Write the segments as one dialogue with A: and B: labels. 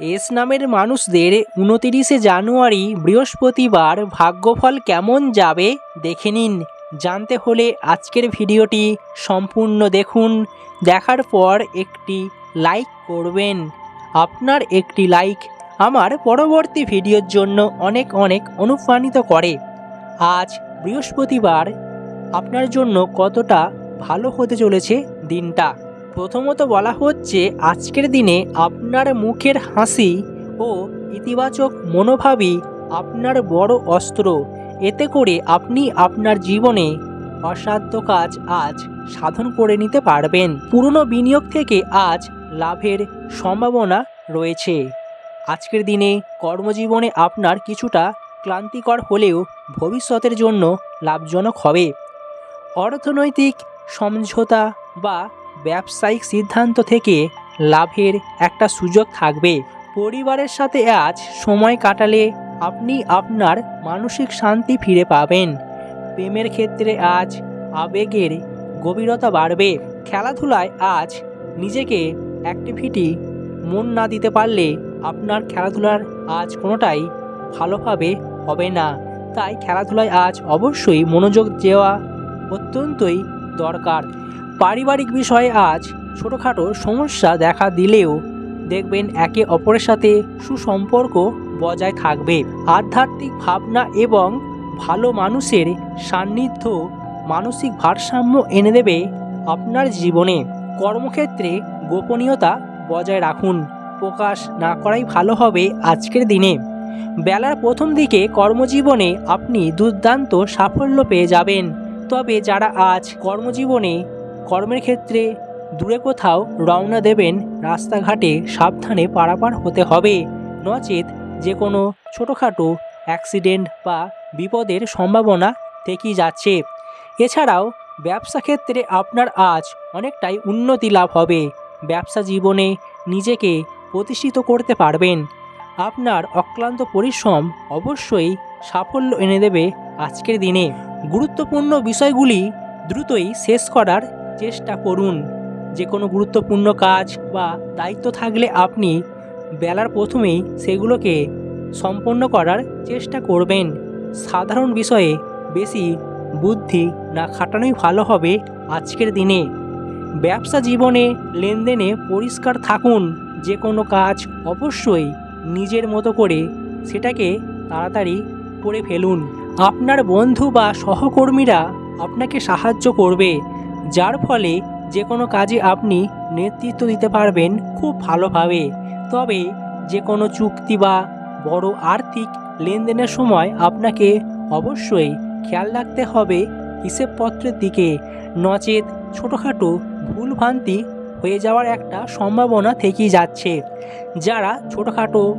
A: S নামের মানুষদের উনতিরিশে জানুয়ারি বৃহস্পতিবার ভাগ্যফল কেমন যাবে দেখে নিন। জানতে হলে আজকের ভিডিওটি সম্পূর্ণ দেখুন। দেখার পর একটি লাইক করবেন। আপনার একটি লাইক আমার পরবর্তী ভিডিওর জন্য অনেক অনেক অনুপ্রাণিত করে। আজ বৃহস্পতিবার আপনার জন্য কতটা ভালো হতে চলেছে দিনটা? প্রথমত বলা হচ্ছে, আজকের দিনে আপনার মুখের হাসি ও ইতিবাচক মনোভাবই আপনার বড় অস্ত্র। এতে করে আপনি আপনার জীবনে অসাধ্য কাজ আজ সাধন করে নিতে পারবেন। পুরনো বিনিয়োগ থেকে আজ লাভের সম্ভাবনা রয়েছে। আজকের দিনে কর্মজীবনে আপনার কিছুটা ক্লান্তিকর হলেও ভবিষ্যতের জন্য লাভজনক হবে। অর্থনৈতিক সমঝোতা বা ব্যবসায়িক সিদ্ধান্ত থেকে লাভের একটা সুযোগ থাকবে। পরিবারের সাথে আজ সময় কাটালে আপনি আপনার মানসিক শান্তি ফিরে পাবেন। প্রেমের ক্ষেত্রে আজ আবেগের গভীরতা বাড়বে। খেলাধুলায় আজ নিজেকে অ্যাক্টিভিটি মন না দিতে পারলে আপনার খেলাধুলার আজ কোনোটাই ভালোভাবে হবে না। তাই খেলাধুলায় আজ অবশ্যই মনোযোগ দেওয়া অত্যন্তই দরকার। পারিবারিক বিষয়ে আজ ছোটোখাটো সমস্যা দেখা দিলেও দেখবেন একে অপরের সাথে সুসম্পর্ক বজায় থাকবে। আধ্যাত্মিক ভাবনা এবং ভালো মানুষের সান্নিধ্য মানসিক ভারসাম্য এনে দেবে আপনার জীবনে। কর্মক্ষেত্রে গোপনীয়তা বজায় রাখুন। প্রকাশ না করাই ভালো হবে আজকের দিনে। বেলার প্রথম দিকে কর্মজীবনে আপনি দুর্দান্ত সাফল্য পেয়ে যাবেন। তবে যারা আজ কর্মজীবনে কর্মের ক্ষেত্রে দূরে কোথাও রওনা দেবেন, রাস্তাঘাটে সাবধানে পারাপার হতে হবে। নচেত যে কোনো ছোটোখাটো অ্যাক্সিডেন্ট বা বিপদের সম্ভাবনা থেকেই যাচ্ছে। এছাড়াও ব্যবসা ক্ষেত্রে আপনার আজ অনেকটাই উন্নতি লাভ হবে। ব্যবসা জীবনে নিজেকে প্রতিষ্ঠিত করতে পারবেন। আপনার অক্লান্ত পরিশ্রম অবশ্যই সাফল্য এনে দেবে আজকের দিনে। গুরুত্বপূর্ণ বিষয়গুলি দ্রুতই শেষ করার চেষ্টা করুন। যে কোনো গুরুত্বপূর্ণ কাজ বা দায়িত্ব থাকলে আপনি বেলার প্রথমেই সেগুলোকে সম্পন্ন করার চেষ্টা করবেন। সাধারণ বিষয়ে বেশি বুদ্ধি না খাটানোই ভালো হবে আজকের দিনে। ব্যবসা জীবনে লেনদেনে পরিষ্কার থাকুন। যে কোনো কাজ অবশ্যই নিজের মতো করে সেটাকে তাড়াতাড়ি করে ফেলুন। আপনার বন্ধু বা সহকর্মীরা আপনাকে সাহায্য করবে। যার ফলে যে কোনো কাজে আপনি নেতৃত্ব দিতে পারবেন খুব ভালোভাবে। তবে যে কোনো চুক্তি বা বড় আর্থিক লেনদেনের সময় আপনাকে অবশ্যই খেয়াল রাখতে হবে হিসেবপত্রের দিকে। নচেত ছোটোখাটো ভুলভ্রান্তি হয়ে যাওয়ার একটা সম্ভাবনা থেকেই যাচ্ছে। যারা ছোটোখাটো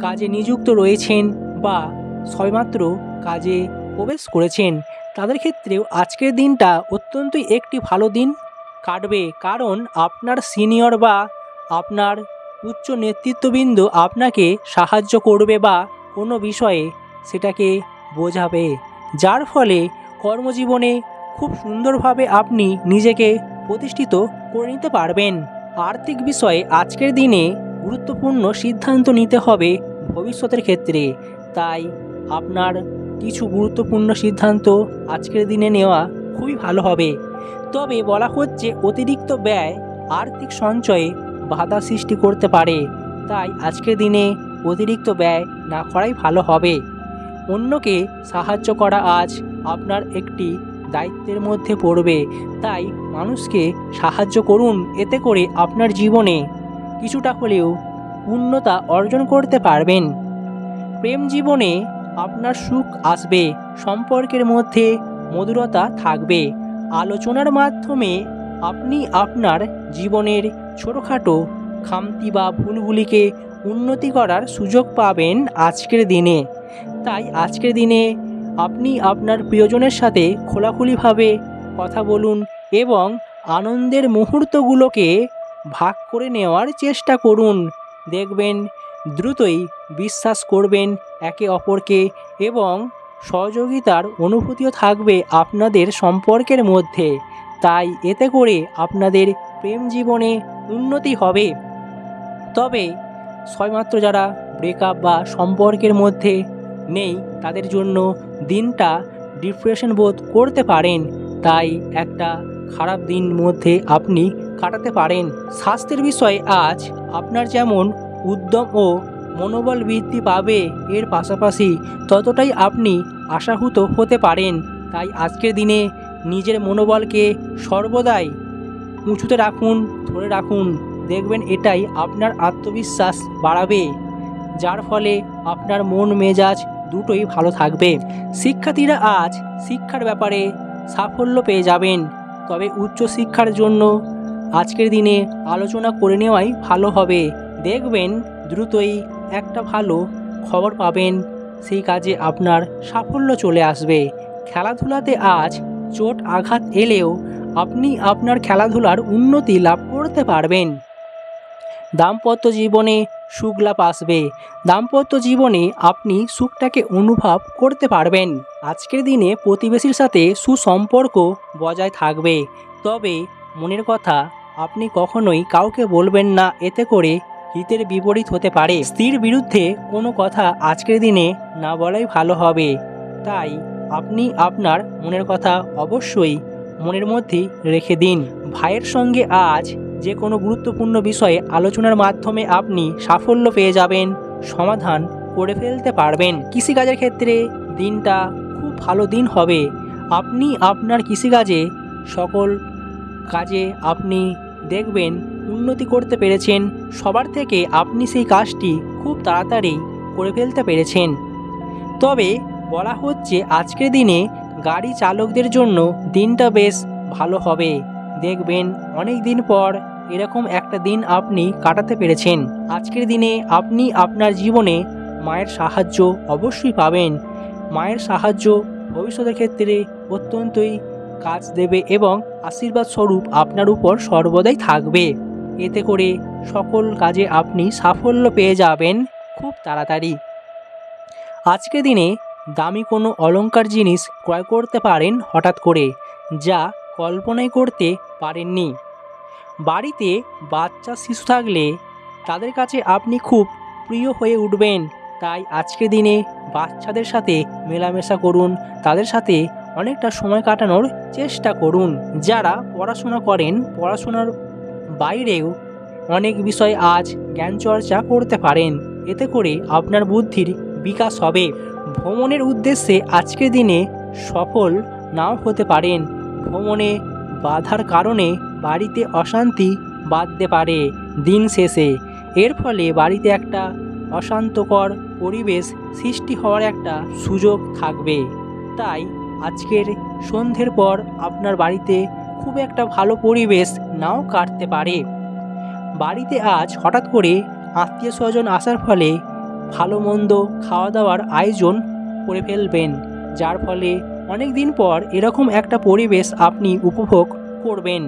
A: কাজে নিযুক্ত রয়েছেন বা সবেমাত্র কাজে প্রবেশ করেছেন তাদের ক্ষেত্রেও আজকের দিনটা অত্যন্তই একটি ভালো দিন কাটবে কারণ আপনার সিনিয়র বা আপনার উচ্চ নেতৃত্ববৃন্দ আপনাকে সাহায্য করবে বা কোনো বিষয়ে সেটাকে বোঝাবে। যার ফলে কর্মজীবনে খুব সুন্দরভাবে আপনি নিজেকে প্রতিষ্ঠিত করে নিতে পারবেন। আর্থিক বিষয়ে আজকের দিনে গুরুত্বপূর্ণ সিদ্ধান্ত নিতে হবে ভবিষ্যতের ক্ষেত্রে। তাই আপনার কিছু গুরুত্বপূর্ণ সিদ্ধান্ত আজকের দিনে নেওয়া খুবই ভালো হবে। তবে বলা হচ্ছে অতিরিক্ত ব্যয়, আর্থিক সঞ্চয়ে বাধা সৃষ্টি করতে পারে। তাই আজকের দিনে অতিরিক্ত ব্যয় না করাই ভালো হবে। অন্যকে সাহায্য করা আজ আপনার একটি দায়িত্বের মধ্যে পড়বে। তাই মানুষকে সাহায্য করুন এতে করে আপনার জীবনে কিছুটা হলেও পূর্ণতা অর্জন করতে পারবেন। প্রেম জীবনে আপনার সুখ আসবে, সম্পর্কের মধ্যে মধুরতা থাকবে। আলোচনার মাধ্যমে আপনি আপনার জীবনের ছোটোখাটো খামতি বা ভুলগুলিকে উন্নতি করার সুযোগ পাবেন আজকের দিনে। তাই আজকের দিনে আপনি আপনার প্রিয়জনের সাথে খোলাখুলিভাবে কথা বলুন এবং আনন্দের মুহূর্তগুলোকে ভাগ করে নেওয়ার চেষ্টা করুন। দেখবেন দ্রুতই বিশ্বাস করবেন একে অপরকে এবং সহযোগিতার অনুভূতিও থাকবে আপনাদের সম্পর্কের মধ্যে। তাই এতে করে আপনাদের প্রেম জীবনে উন্নতি হবে। তবে সবেমাত্র যারা ব্রেকআপ বা সম্পর্কের মধ্যে নেই, তাদের জন্য দিনটা ডিপ্রেশন বোধ করতে পারেন। তাই একটা খারাপ দিন মধ্যে আপনি কাটাতে পারেন। স্বাস্থ্যের বিষয়ে আজ আপনার যেমন উদ্যম ও মনোবল বৃদ্ধি পাবে এর পাশাপাশি ততটাই আপনি আশাহত হতে পারেন। তাই আজকের দিনে নিজের মনোবলকে সর্বদাই উঁচুতে রাখুন, ধরে রাখুন। দেখবেন এটাই আপনার আত্মবিশ্বাস বাড়াবে, যার ফলে আপনার মন মেজাজ দুটোই ভালো থাকবে। শিক্ষার্থীরা আজ শিক্ষার ব্যাপারে সাফল্য পেয়ে যাবেন, তবে উচ্চশিক্ষার জন্য আজকের দিনে আলোচনা করে নেওয়াই ভালো হবে। দেখবেন দ্রুতই একটা ভালো খবর পাবেন। সেই কাজে আপনার সাফল্য চলে আসবে। খেলাধুলাতে আজ চোট আঘাত এলেও আপনি আপনার খেলাধুলার উন্নতি লাভ করতে পারবেন। দাম্পত্য জীবনে সুখ লাভ আসবে। দাম্পত্য জীবনে আপনি সুখটাকে অনুভব করতে পারবেন। আজকের দিনে প্রতিবেশীর সাথে সুসম্পর্ক বজায় থাকবে। তবে মনের কথা আপনি কখনোই কাউকে বলবেন না। এতে করে হিতের বিপরীত হতে পারে। স্ত্রীর বিরুদ্ধে কোনো কথা আজকের দিনে না বলাই ভালো হবে। তাই আপনি আপনার মনের কথা অবশ্যই মনের মধ্যে রেখে দিন। ভাইয়ের সঙ্গে আজ যে কোনো গুরুত্বপূর্ণ বিষয়ে আলোচনার মাধ্যমে আপনি সাফল্য পেয়ে যাবেন, সমাধান করে ফেলতে পারবেন। কৃষিকাজের ক্ষেত্রে দিনটা খুব ভালো দিন হবে। আপনি আপনার কৃষিকাজে সকল কাজে আপনি দেখবেন উন্নতি করতে পেরেছেন। সবার থেকে আপনি সেই কাজটি খুব তাড়াতাড়ি করে ফেলতে পেরেছেন। তবে বলা হচ্ছে আজকের দিনে গাড়ি চালকদের জন্য দিনটা বেশ ভালো হবে। দেখবেন অনেক দিন পর এরকম একটা দিন আপনি কাটাতে পেরেছেন। আজকের দিনে আপনি আপনার জীবনে মায়ের সাহায্য অবশ্যই পাবেন। মায়ের সাহায্য ভবিষ্যতের ক্ষেত্রে অত্যন্তই কাজ দেবে এবং আশীর্বাদ স্বরূপ আপনার উপর সর্বদাই থাকবে। এতে করে সকল কাজে আপনি সাফল্য পেয়ে যাবেন খুব তাড়াতাড়ি। আজকে দিনে দামি কোনো অলংকার জিনিস ক্রয় করতে পারেন হঠাৎ করে, যা কল্পনাই করতে পারেননি। বাড়িতে বাচ্চা শিশু থাকলে তাদের কাছে আপনি খুব প্রিয় হয়ে উঠবেন। তাই আজকে দিনে বাচ্চাদের সাথে মেলামেশা করুন, তাদের সাথে অনেকটা সময় কাটানোর চেষ্টা করুন। যারা পড়াশোনা করেন, পড়াশোনার বাইরেও অনেক বিষয় আজ জ্ঞান চর্চা করতে পারেন। এতে করে আপনার বুদ্ধির বিকাশ হবে। ভ্রমণের উদ্দেশ্যে আজকের দিনে সফল নাও হতে পারেন। ভ্রমণে বাধার কারণে বাড়িতে অশান্তি বাঁধতে পারে দিন শেষে। এর ফলে বাড়িতে একটা অশান্তকর পরিবেশ সৃষ্টি হওয়ার একটা সুযোগ থাকবে। তাই আজকের সন্ধ্যের পর আপনার বাড়িতে খুব একটা ভালো পরিবেশ নাও কাটতে পারে। বাড়িতে আজ হঠাৎ করে আত্মীয় স্বজন আসার ফলে ভালো মন্দ খাওয়া দাওয়ার আয়োজন করে ফেলবেন, যার ফলে অনেক দিন পর এরকম একটা পরিবেশ আপনি উপভোগ করবেন।